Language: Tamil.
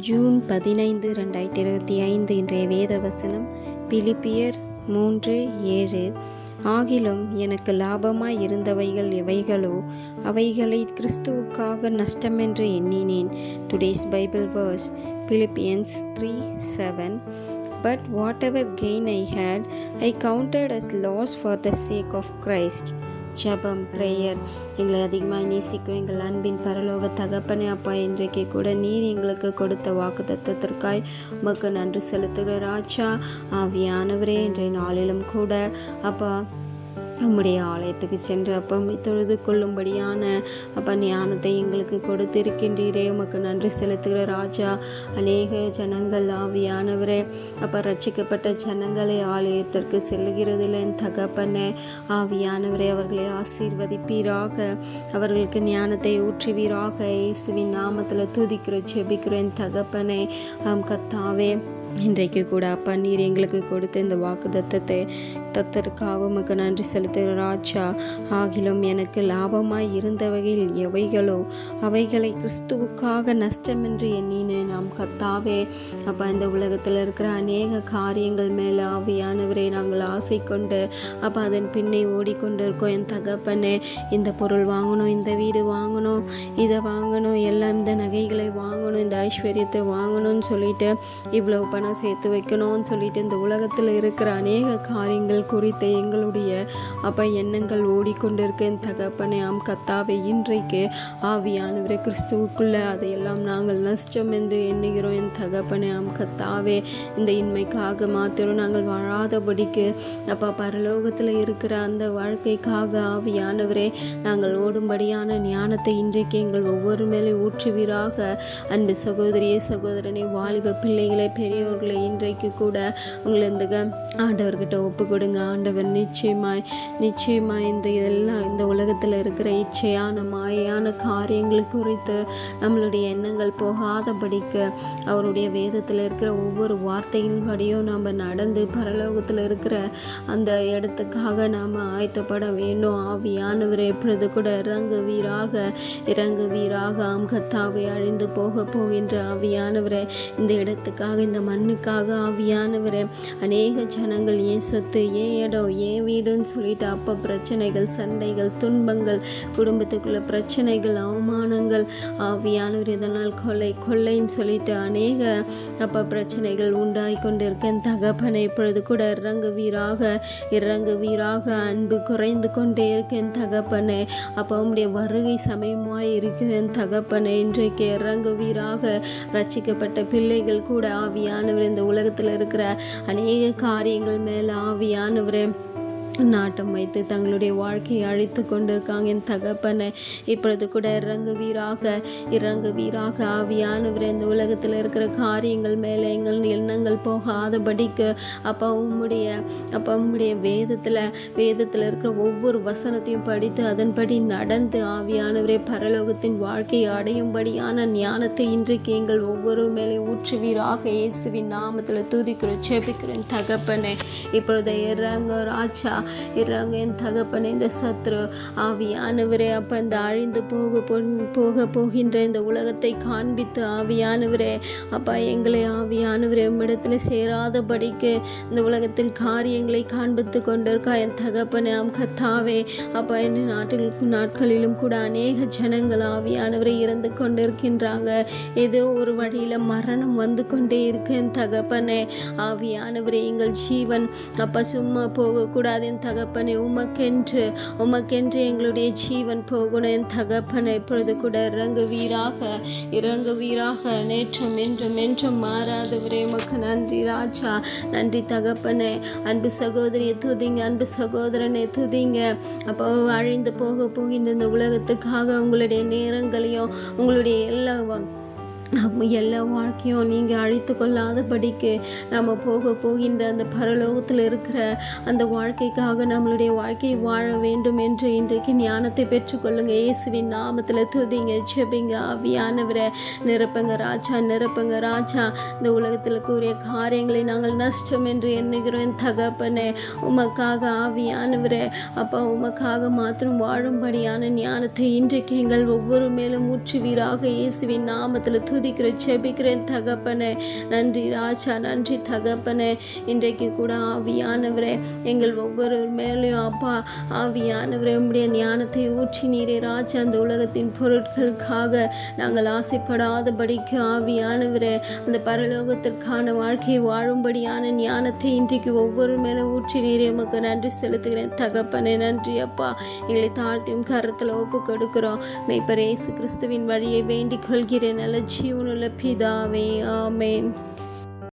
ஜூன் பதினைந்து ரெண்டாயிரத்தி இருபத்தி ஐந்து இன்றைய வேத வசனம் பிலிப்பியர் மூன்று ஏழு. ஆகிலும் எனக்கு லாபமாய் இருந்தவைகள் எவைகளோ அவைகளை கிறிஸ்துவுக்காக நஷ்டமென்று எண்ணினேன். Today's Bible verse Philippians three seven but whatever gain I had I counted as loss for the sake of Christ ஜபம் ப்ரேயர் எங்களை அதிகமாக நேசிக்கும் எங்கள் அன்பின் பரலோக தகப்பனே அப்பா இன்றைக்கு கூட நீர் எங்களுக்கு கொடுத்த வாக்கு தத்துவத்திற்காய் உமக்கு நன்றி செலுத்துகிற ராஜா ஆவியானவரே இன்றைய நாளிலும் கூட அப்பா உம்முடைய ஆலயத்துக்கு சென்று அப்பா தொழுது கொள்ளும்படியான அப்பா ஞானத்தை எங்களுக்கு கொடுத்திருக்கின்றீரே. உமக்கு நன்றி செலுத்துகிற ராஜா அநேக ஜனங்கள் ஆவியானவரே. அப்போ ரட்சிக்கப்பட்ட ஜனங்களை ஆலயத்திற்கு செல்லுகிறதில் என் தகப்பனே. ஆவியானவரே அவர்களை ஆசீர்வதிப்பீராக. அவர்களுக்கு ஞானத்தை ஊற்றுவீராக. இயேசுவின் நாமத்தில் துதிக்கிற ஜெபிக்கிற என் தகப்பனே. கத்தாவே. இன்றைக்கு கூட அப்பா நீர் எங்களுக்கு கொடுத்த இந்த வாக்கு தத்தத்தை தத்தற்காக உமக்கு நன்றி செலுத்துகிற ராஜா. ஆகிலும் எனக்கு லாபமாய் இருந்தவகையில் எவைகளோ அவைகளை கிறிஸ்துவுக்காக நஷ்டமென்று எண்ணினேன் நாம் கத்தாவே அப்பா இந்த உலகத்தில் இருக்கிற அநேக காரியங்கள் மேலே ஆவியானவரை நாங்கள் ஆசை கொண்டு அப்போ அதன் பின்னே ஓடிக்கொண்டு இருக்கோம் என் தகப்பனே இந்த பொருள் வாங்கணும் இந்த வீடு வாங்கணும் இதை வாங்கணும் எல்லாம் இந்த நகைகளை வாங்கணும் இந்த ஐஸ்வர்யத்தை வாங்கணும்னு சொல்லிட்டு இவ்வளவு பணம் சேர்த்து வைக்கணும்னு சொல்லிட்டு இந்த உலகத்தில் இருக்கிற அநேக காரியங்கள் குறித்த எங்களுடைய அப்போ எண்ணங்கள் ஓடிக்கொண்டிருக்க என் தகப்பனே ஆம் கத்தாவை இன்றைக்கு ஆவியானவரை கிறிஸ்துவுக்குள்ள அதையெல்லாம் நாங்கள் நஷ்டம் என்று எண்ணுகிறோம். என் தகப்பனே ஆம் கத்தாவே இந்த இன்மைக்காக மாத்திரம் நாங்கள் வாழாதபடிக்கு அப்பா பரலோகத்தில் இருக்கிற அந்த வாழ்க்கைக்காக ஆவியானவரே நாங்கள் ஓடும்படியான ஞானத்தை இன்றைக்கு எங்கள் ஒவ்வொரு மேலே ஊற்றுவீராக. அன்பு சகோதரியே சகோதரனே வாலிப பிள்ளைகளை அவர்களை இன்றைக்கு கூட உங்களை இந்த ஆண்டவர்கிட்ட ஒப்பு கொடுங்க ஆண்டவர் நிச்சயமாய் நிச்சயமாய் இந்த எல்லாம் இந்த உலகத்தில் இருக்கிற இச்சையான மாயான காரியங்கள் குறித்து நம்மளுடைய எண்ணங்கள் போகாதபடிக்கு அவருடைய வேதத்தில் இருக்கிற ஒவ்வொரு வார்த்தையின்படியும் நம்ம நடந்து பரலோகத்தில் இருக்கிற அந்த இடத்துக்காக நாம் ஆயத்தப்பட வேண்டும். ஆவியானவர் எப்பொழுது கூட இறங்குவீராக இறங்குவீராக ஆம் கத்தாவை அழிந்து போக போகின்ற ஆவியானவரை இந்த இடத்துக்காக இந்த கண்ணுக்காக ஆவியானவர். அநேக ஜனங்கள் ஏன் சொத்து ஏன் இடம் ஏன் வீடுன்னு சொல்லிட்டு அப்போ பிரச்சனைகள் சண்டைகள் துன்பங்கள் குடும்பத்துக்குள்ள பிரச்சனைகள் அவமானங்கள் ஆவியானவர் இதனால் கொலை கொள்ளைன்னு சொல்லிட்டு அநேக அப்போ பிரச்சனைகள் உண்டாகி கொண்டிருக்கேன். தகப்பனை இப்பொழுது கூட இறங்குவீராக இறங்குவீராக அன்பு குறைந்து கொண்டே இருக்கேன் தகப்பனே. அப்போ உங்களுடைய வருகை சமயமாய் இருக்கிறேன் தகப்பனே. இன்றைக்கு இறங்குவீராக. ரச்சிக்கப்பட்ட பிள்ளைகள் கூட ஆவியான ஆவியானவர் இந்த உலகத்தில் இருக்கிற அநேக காரியங்கள் மேலே ஆவியானவர். நாட்டம் வைத்து தங்களுடைய வாழ்க்கையை அழித்து கொண்டிருக்காங்க. என் தகப்பனை இப்பொழுது கூட இறங்குவீராக இறங்குவீராக. ஆவியானவர் இந்த உலகத்தில் இருக்கிற காரியங்கள் மேலே எங்கள் எண்ணங்கள் போகாதபடிக்கு அப்போ உம்முடைய அப்போ உம்முடைய வேதத்தில் வேதத்தில் இருக்கிற ஒவ்வொரு வசனத்தையும் படித்து அதன்படி நடந்து ஆவியானவரே பரலோகத்தின் வாழ்க்கையை அடையும்படியான ஞானத்தை இன்றைக்கு எங்கள் ஒவ்வொரு மேலே ஊற்றுவீராக. இயேசுவின் நாமத்தில் தூதிக்கிறோம் செபிக்கிறேன் தகப்பனை. இப்பொழுது இறங்க ராஜா. இறங்க என் தகப்பனை இந்த சத்ரு ஆவியானவரே அப்போ இந்த அழிந்து போக போக போகின்ற இந்த உலகத்தை காண்பித்து ஆவியானவரே அப்பா எங்களை ஆவியானவரே உம்மிடத்தில் சேராதபடிக்கு இந்த உலகத்தில் காரியங்களை காண்பித்து கொண்டிருக்கா என் தகப்பனே ஆம் கத்தாவே அப்பா என் நாட்டில் நாட்களிலும் கூட அநேக ஜனங்கள் ஆவியானவரை இறந்து கொண்டிருக்கின்றாங்க. ஏதோ ஒரு வழியில் மரணம் வந்து கொண்டே இருக்கு என் தகப்பனே. ஆவியானவரே எங்கள் ஜீவன் அப்பா சும்மா போகக்கூடாது என் தகப்பனை உமக்கென்று உமக்கென்று எங்களுடைய ஜீவன் போகணும். என் தகப்பனை இப்பொழுது கூட இறங்குவீராக இறங்குவீராக. நேற்றும் என்றும் என்றும் மாறாதவரே உமக்கு நன்றி ராஜா. நன்றி தகப்பனே. அன்பு சகோதரியை துதிங்க அன்பு சகோதரனை துதிங்க. அப்போ அழிந்து போக போகின்ற இந்த உலகத்துக்காக உங்களுடைய நேரங்களையும் உங்களுடைய எல்லா நம்ம எல்லா வாழ்க்கையும் நீங்கள் அழித்து கொள்ளாதபடிக்கு நம்ம போக போகின்ற அந்த பரலோகத்தில் இருக்கிற அந்த வாழ்க்கைக்காக நம்மளுடைய வாழ்க்கையை வாழ வேண்டும் என்று இன்றைக்கு ஞானத்தை பெற்றுக்கொள்ளுங்க. இயேசுவின் நாமத்தில் துதிங்க ஜெபிங்க. ஆவியானவரை நிரப்புங்க ராஜா நிரப்புங்க ராஜா. இந்த உலகத்தில் கூறிய காரியங்களை நாங்கள் நஷ்டம் என்று எண்ணுகிறோம். என் தகப்பனே உமக்காக ஆவியானவரே அப்பா உமக்காக மாத்திரம் வாழும்படியான ஞானத்தை இன்றைக்கு எங்கள் ஒவ்வொரு மேலும் ஊற்றுவீராக. இயேசுவின் நாமத்தில் துதி துதிக்கிறேன் செபிக்கிறேன் தகப்பனே. நன்றி ராஜா நன்றி தகப்பனே. இன்றைக்கு கூட ஆவியானவரே எங்கள் ஒவ்வொரு மேலேயும் அப்பா ஆவியானவரே உடைய ஞானத்தை ஊற்றி நீரே ராஜா அந்த உலகத்தின் பொருட்களுக்காக நாங்கள் ஆசைப்படாதபடிக்கு ஆவியானவரே அந்த பரலோகத்திற்கான வாழ்க்கையை வாழும்படியான ஞானத்தை இன்றைக்கு ஒவ்வொரு மேலே ஊற்றி நீரே உமக்கு நன்றி செலுத்துகிறேன். தகப்பனே நன்றி அப்பா. எங்களை தாழ்த்தியும் கரத்தில் ஒப்பு கொடுக்கிறோம் மெய்ப்பர் இயேசு கிறிஸ்துவின் வழியை வேண்டிக் கொள்கிறேன். நல்ல ஜீவனுள்ள பிதாவே ஆமேன்